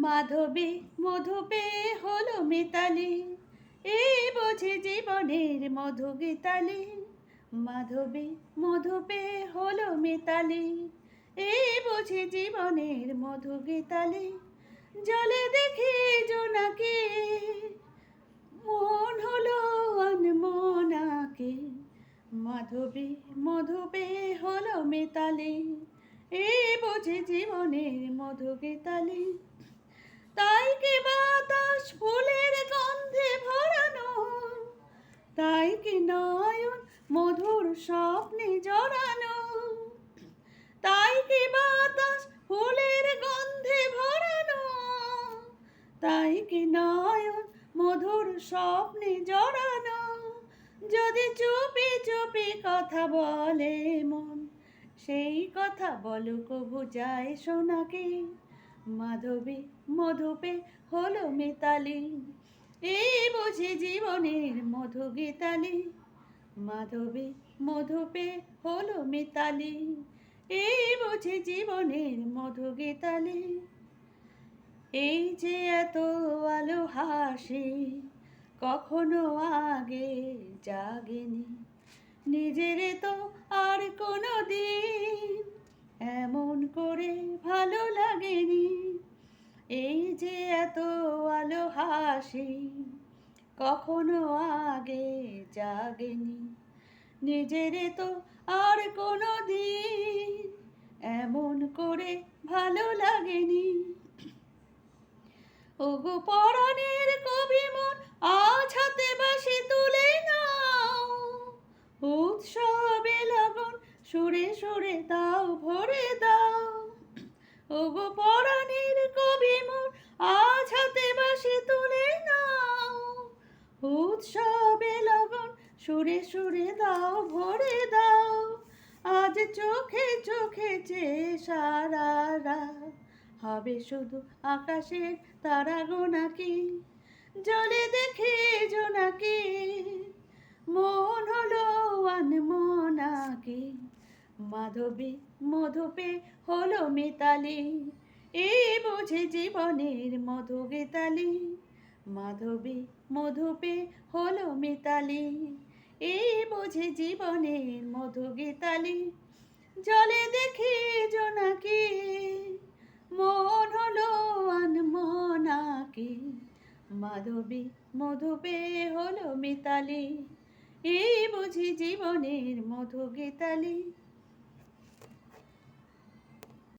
মাধবী মধুপে হলো মিতালি। এই বুঝি জীবনের মধু গীতালি। মাধবী মধুপে হলো মিতালি। এই বুঝি জীবনের মধু গীতালি। জলে দেখি জোনাকে। মন হলো আনমনাকে। মাধবী মধুপে হলো মিতালি। এই বুঝি জীবনের মধু গীতালি। তাই কি বাতাস ফুলের গন্ধে ভরানো। তাই কি নয়ন মধুর স্বপ্নে জড়ানো। তাই কি বাতাস ফুলের গন্ধে ভরানো। তাই কি নয়ন মধুর স্বপ্নে জড়ানো। যদি চুপি চুপি কথা বলে মন, সেই কথা বলো কবু যায় সোনাকে। মাধবী, মধুপে হলো মিতালি। এই বুঝি জীবনের মধু গীতালি মাধবী, মধুপে হলো মিতালি। এই বুঝি জীবনের মধু গীতালি এই যে এত আলো হাসি, কখনো আগে জাগেনি। নিজের তো আর কোনো দিন। এমন করে ভালো যে এত আলো হাসি কখনো আগে জাগেনি। নিজের তো আর কোনো দিন এমন করে ভালো লাগেনি। ওগো পরাণের কবি মন আজ হাতে বাসি তুলে নাও উৎসবে লগন সুরে সুরে দাও ভরে দাও ওগো পরাণের কবি মন আজ হাতে বাসি তুলে নাও উৎসবে লগন, সুরে সুরে দাও, ভরে দাও। আজ চোখে চোখে চে সারা রাত, হবে শুধু আকাশের তারা গোনাকি জলে দেখে জোনাকি মন হলো আনমনাকি মাধবী মধুপে হলো মিতালি এই বুঝে জীবনের মধু গীতালি মাধবী মধুপে হলো মিতালি। এই বুঝে জীবনের মধু গীতালি। জলে দেখি জোনাকি। মন হলো আনমনাকি। মাধবী মধুপে হলো মিতালি। এই বুঝি জীবনের মধু গীতালি।